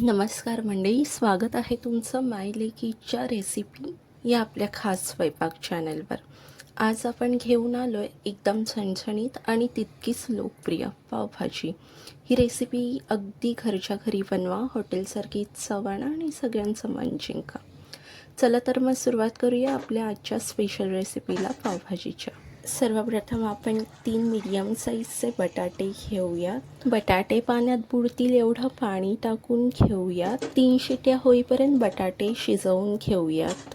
नमस्कार मंडळी स्वागत आहे तुमचं माय लेकीच्या रेसिपी या आपल्या खास स्वयंपाक चॅनलवर आज आपण घेऊन आलो आहे एकदम झणझणीत आणि तितकीच लोकप्रिय पावभाजी. ही रेसिपी अगदी घरच्या घरी बनवा हॉटेलसारखी चव आणा आणि सगळ्यांचं मन जिंका. चला तर मग सुरुवात करूया आपल्या आजच्या स्पेशल रेसिपीला पावभाजीच्या. सर्वप्रथम आपण तीन मीडियम साईजचे बटाटे घेऊयात बटाटे पाण्यात बुडतील एवढं पाणी टाकून घेऊयात तीन शिट्या होईपर्यंत बटाटे शिजवून घेऊयात.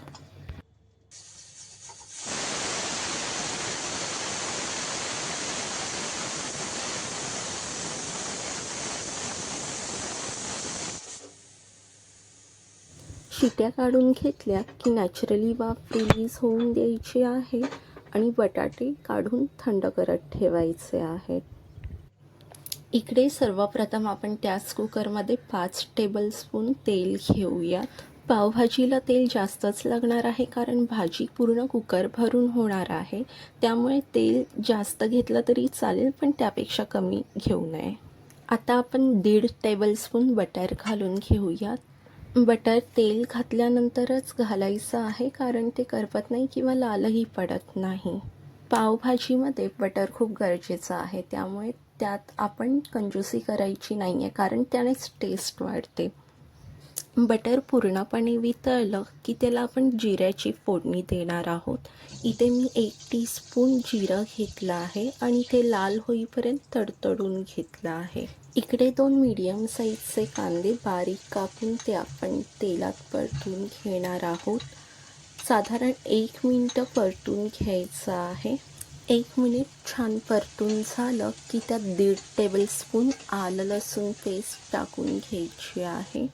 शिट्या काढून घेतल्या की नॅचरली वाफ रिलीज होऊन द्यायची आहे. आणि बटाटे काढून थंड करत ठेवायचे आहेत. इकडे सर्वप्रथम आपण त्याच कुकरमध्ये पाच टेबलस्पून तेल घेऊयात. पावभाजीला तेल जास्तच लागणार आहे कारण भाजी पूर्ण कुकर भरून होणार आहे. त्यामुळे तेल जास्त घेतलं तरी चालेल पण त्यापेक्षा कमी घेऊ नये. आता आपण दीड टेबलस्पून बटर घालून घेऊयात. बटर तेल घातल्यानंतरच घालायचं आहे कारण ते करपत नाही किंवा लालही पडत नाही. पावभाजीमध्ये बटर खूप गरजेचं आहे. त्यामुळे त्यात आपण कंजूसी करायची नाही आहे कारण त्यानेच टेस्ट वाढते. बटर पूर्णपणे वितळलं की त्याला आपण जिऱ्याची फोडणी देणार आहोत. इथे मी एक टीस्पून जिरं घेतलं आहे आणि ते लाल होईपर्यंत तडतडून घेतलं आहे. इकडे दोन मीडियम साईजचे कांदे बारीक कापून ते आपण तेलात परतून घेणार आहोत. साधारण एक मिनटं परतून घ्यायचं आहे. एक मिनिट छान परतून झालं की त्यात दीड टेबलस्पून आलं लसूण पेस्ट टाकून घ्यायची आहे.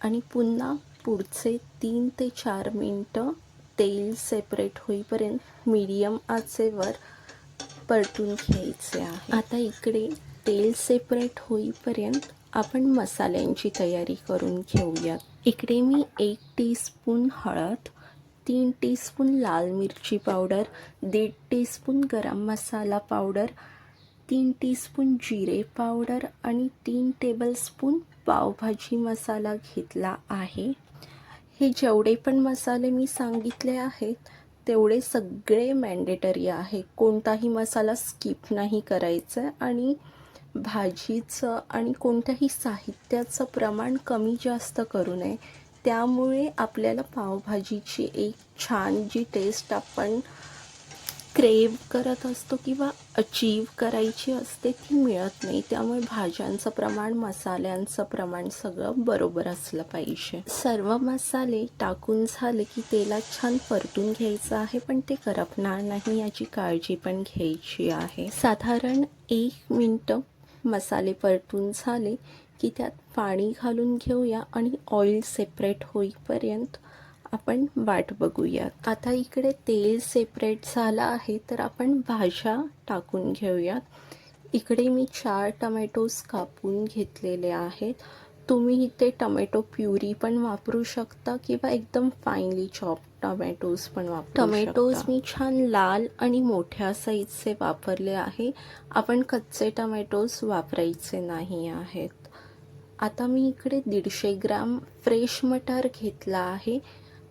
आणि पुन्हा पुढचे तीन ते चार मिनटं तेल सेपरेट होईपर्यंत मीडियम आचेवर परतून घ्यायचे आहे. आता इकडे तेल सेपरेट होईपर्यंत आपण मसाल्यांची तयारी करून घेऊयात. इकडे मी एक टीस्पून हळद तीन टीस्पून लाल मिरची पावडर दीड टीस्पून गरम मसाला पावडर तीन टीस्पून जिरे पावडर आणि तीन टेबलस्पून पावभाजी मसाला घेतला आहे. हे जेवढे पण मसाले मी सांगितले आहेत तेवढे सगळे मॅन्डेटरी आहे. कोणताही मसाला स्किप नाही करायचं आणि भाजीचं आणि कोणत्याही साहित्याचं प्रमाण कमी जास्त करू नये. त्यामुळे आपल्याला पावभाजीची एक छान जी टेस्ट आपण क्रेव करत असतो किंवा अचीव करायची असते ती मिळत नाही. त्यामुळे भाज्यांचं प्रमाण मसाल्यांचं प्रमाण सगळं बरोबर असलं पाहिजे. सर्व मसाले टाकून झाले की तेलात छान परतून घ्यायचं आहे पण ते करपणार नाही याची काळजी पण घ्यायची आहे. साधारण एक मिनटं मसाले परतून झाले की त्यात पाणी घालून घेऊया आणि ऑइल सेपरेट होईपर्यंत आपण वाट बघूयात. आता इकडे तेल सेपरेट झालं आहे तर आपण भाज्या टाकून घेऊयात. इकडे मी चार टमॅटोज कापून घेतलेले आहेत. तुम्ही इथे टमॅटो प्युरी पण वापरू शकता किंवा एकदम फाईनली चॉप टमॅटोज पण वापरू टमॅटोज मी छान लाल आणि मोठ्या साईजचे वापरले आहे. आपण कच्चे टमॅटोज वापरायचे नाही आहेत. आता मी इकडे दीडशे ग्राम फ्रेश मटार घेतला आहे.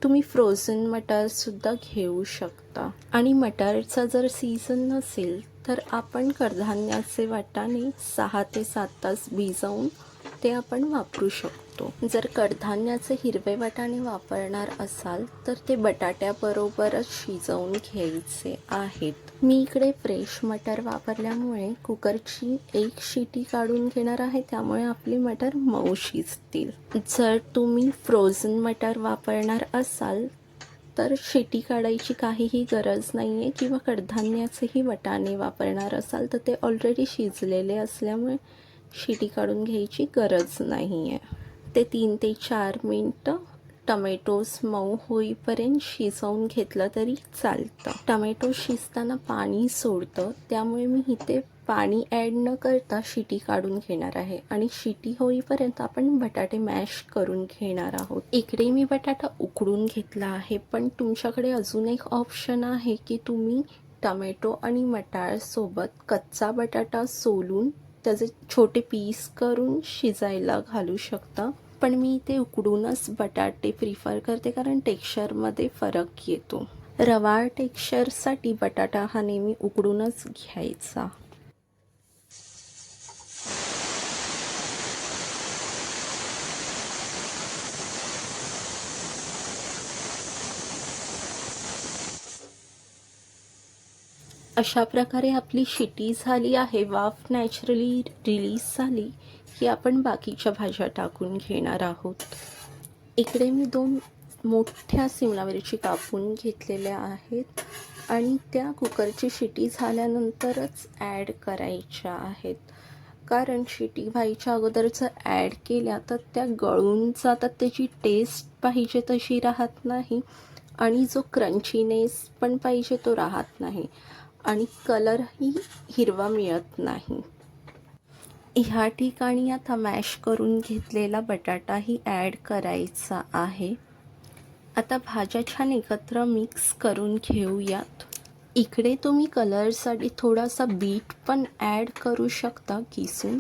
तुम्ही फ्रोझन मटारसुद्धा घेऊ शकता. आणि मटारचा जर सीझन नसेल तर आपण कडधान्याचे वाटाणे सहा ते सात तास भिजवून ते आपण वापरू शकतो. जर कडधान्याचे हिरवे वाटाणे वापरणार असाल तर ते बटाट्याबरोबरच शिजवून घ्यायचे आहेत. मी इकडे फ्रेश मटर वापरल्यामुळे कुकरची एक शिटी काढून घेणार आहे त्यामुळे आपली मटर मऊ शिजतील. जर तुम्ही फ्रोझन मटर वापरणार असाल तर शेटी काढायची काहीही गरज नाही आहे किंवा कडधान्याचेही वटाणे वापरणार असाल तर ते ऑलरेडी शिजलेले असल्यामुळे शिटी काढून घ्यायची गरज नाही आहे ते तीन ते चार मिनटं टमॅटोज मऊ होईपर्यंत शिजवून घेतलं तरी चालतं. टमॅटो शिजताना पाणी सोडतं. त्यामुळे मी इथे पाणी ॲड न करता शिटी काढून घेणार आहे. आणि शिटी होईपर्यंत आपण बटाटे मॅश करून घेणार आहोत. इकडे मी बटाटा उकडून घेतला आहे पण तुमच्याकडे अजून एक ऑप्शन आहे की तुम्ही टमॅटो आणि मटारसोबत कच्चा बटाटा सोलून त्याचे छोटे पीस करून शिजायला घालू शकता. पण मी ते उकडूनच बटाटे प्रिफर करते कारण टेक्स्चरमध्ये फरक येतो. रवा टेक्स्चरसाठी बटाटा हा नेहमी उकडूनच घ्यायचा. अशा प्रकारे आपली शिटी झाली आहे वाफ नॅचरली रिलीज झाली की आपण बाकीच्या भाज्या टाकून घेणार आहोत. इकडे मी दोन मोठ्या सिमला मिरची कापून घेतलेल्या आहेत आणि त्या कुकरची शिटी झाल्यानंतरच ॲड करायच्या आहेत. कारण शिटी व्हायच्या अगोदर जर ॲड केल्या तर त्या गळून जातात त्याची टेस्ट पाहिजे तशी राहत नाही आणि जो क्रंचीनेस पण पाहिजे तो राहत नाही. आणि कलरही हिरवा मिळत नाही. ह्या ठिकाणी आता मॅश करून घेतलेला बटाटाही ॲड करायचा आहे. आता भाज्या छान एकत्र मिक्स करून घेऊयात. इकडे तुम्ही कलरसाठी थोडासा बीट पण ॲड करू शकता किसून.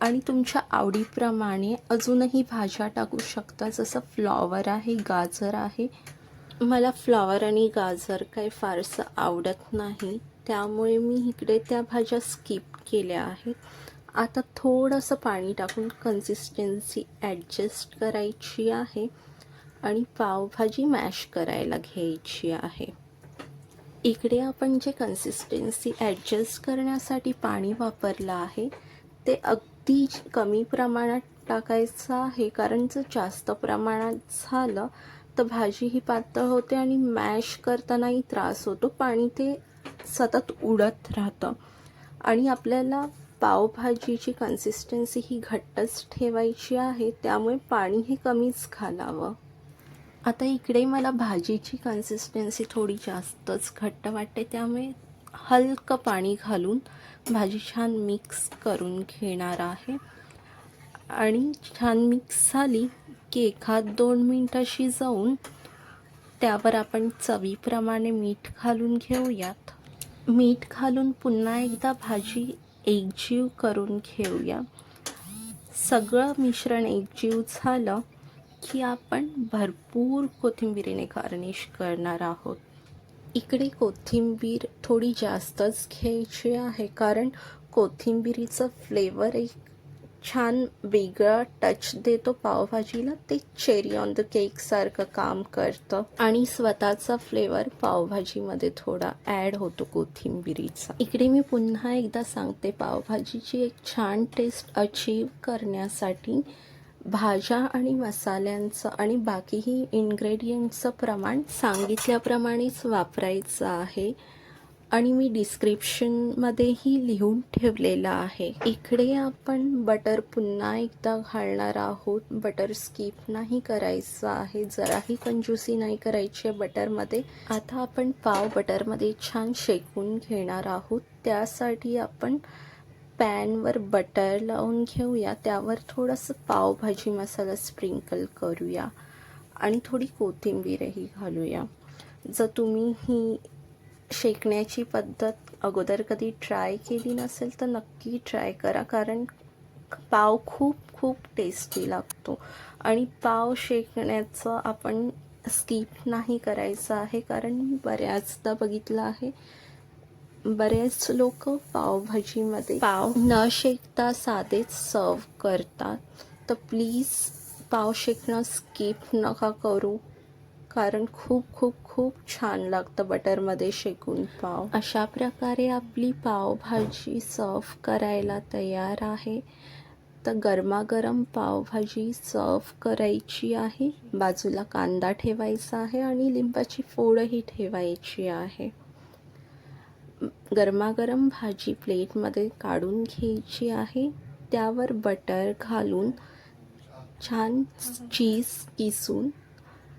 आणि तुमच्या आवडीप्रमाणे अजूनही भाज्या टाकू शकता. जसं फ्लॉवर आहे गाजर आहे मला फ्लॉवर आणि गाजर काही फारसं आवडत नाही. त्यामुळे मी इकडे त्या भाज्या स्किप केल्या आहेत. आता थोडंसं पाणी टाकून कन्सिस्टन्सी ॲडजस्ट करायची आहे आणि पावभाजी मॅश करायला घ्यायची आहे. इकडे आपण जे कन्सिस्टन्सी ॲडजस्ट करण्यासाठी पाणी वापरलं आहे ते अगदी कमी प्रमाणात टाकायचं आहे. कारण जर जास्त प्रमाणात झालं तर भाजी ही पातळ होते आणि मॅश करतानाही त्रास होतो. पाणी ते सतत उडत राहतं. आणि आपल्याला पावभाजीची कन्सिस्टन्सी ही घट्टच ठेवायची आहे त्यामुळे पाणी हे कमीच घालावं. आता इकडे मला भाजीची कन्सिस्टन्सी थोडी जास्तच घट्ट वाटते त्यामुळे हलकं पाणी घालून भाजी छान मिक्स करून घेणार आहे. आणि छान मिक्स झाली की एखाद दोन मिनटं शिजवून त्यावर आपण चवीप्रमाणे मीठ घालून घेऊयात. मीठ घालून पुन्हा एकदा भाजी एकजीव करून घेऊया. सगळं मिश्रण एकजीव झालं की आपण भरपूर कोथिंबिरीने गार्निश करणार आहोत. इकडे कोथिंबीर थोडी जास्तच घ्यायची आहे कारण कोथिंबिरीचं फ्लेवर एक छान वेगळा टच देतो पावभाजीला. ते चेरी ऑन द केकसारखं काम करतं. आणि स्वतःचा फ्लेवर पावभाजीमध्ये थोडा ॲड होतो कोथिंबिरीचा. इकडे मी पुन्हा एकदा सांगते पावभाजीची एक छान टेस्ट अचीव करण्यासाठी भाज्या आणि मसाल्यांचं आणि बाकीही इन्ग्रेडियंटचं प्रमाण सांगितल्याप्रमाणेच वापरायचं आहे. आणि मी डिस्क्रिप्शनमध्येही लिहून ठेवलेलं आहे. इकडे आपण बटर पुन्हा एकदा घालणार आहोत. बटर स्किप नाही करायचं आहे. जराही कंजूसी नाही करायची आहे बटरमध्ये आता आपण पाव बटरमध्ये छान शेकून घेणार आहोत. त्यासाठी आपण पॅनवर बटर लावून घेऊया. त्यावर थोडंसं पावभाजी मसाला स्प्रिंकल करूया. आणि थोडी कोथिंबीरही घालूया. जर तुम्ही ही शेकण्याची पद्धत अगोदर कधी ट्राय केली नसेल तर नक्की ट्राय करा. कारण पाव खूप खूप टेस्टी लागतो. आणि पाव शेकण्याचं आपण स्किप नाही करायचं आहे. कारण मी बऱ्याचदा बघितलं आहे बरेच लोक पावभाजीमध्ये पाव न शेकता साधेच सर्व करतात. तर प्लीज पाव शेकणं स्किप नका करू. कारण खूप खूप खूप छान लागतं बटरमध्ये शेकून पाव. अशा प्रकारे आपली पावभाजी सर्व करायला तयार आहे. तर गरमागरम पावभाजी सर्व करायची आहे. बाजूला कांदा ठेवायचा आहे आणि लिंबाची फोडही ठेवायची आहे. गरमागरम भाजी प्लेटमध्ये काढून घ्यायची आहे. त्यावर बटर घालून छान चीज किसून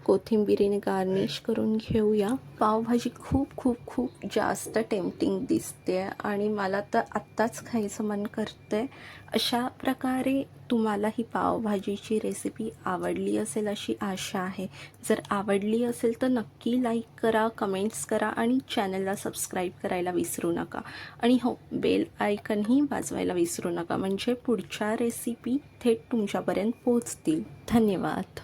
कोथिंबिरीने गार्निश करून घेऊया. पावभाजी खूप खूप खूप जास्त टेम्पटिंग दिसते आणि मला तर आत्ताच खायचं मन करते अशा प्रकारे तुम्हाला ही पावभाजीची रेसिपी आवडली असेल अशी आशा आहे. जर आवडली असेल तर नक्की लाईक करा कमेंट्स करा आणि चॅनलला सबस्क्राईब करायला विसरू नका. आणि हो बेल आयकनही वाजवायला विसरू नका. म्हणजे पुढच्या रेसिपी थेट तुमच्यापर्यंत पोचतील धन्यवाद.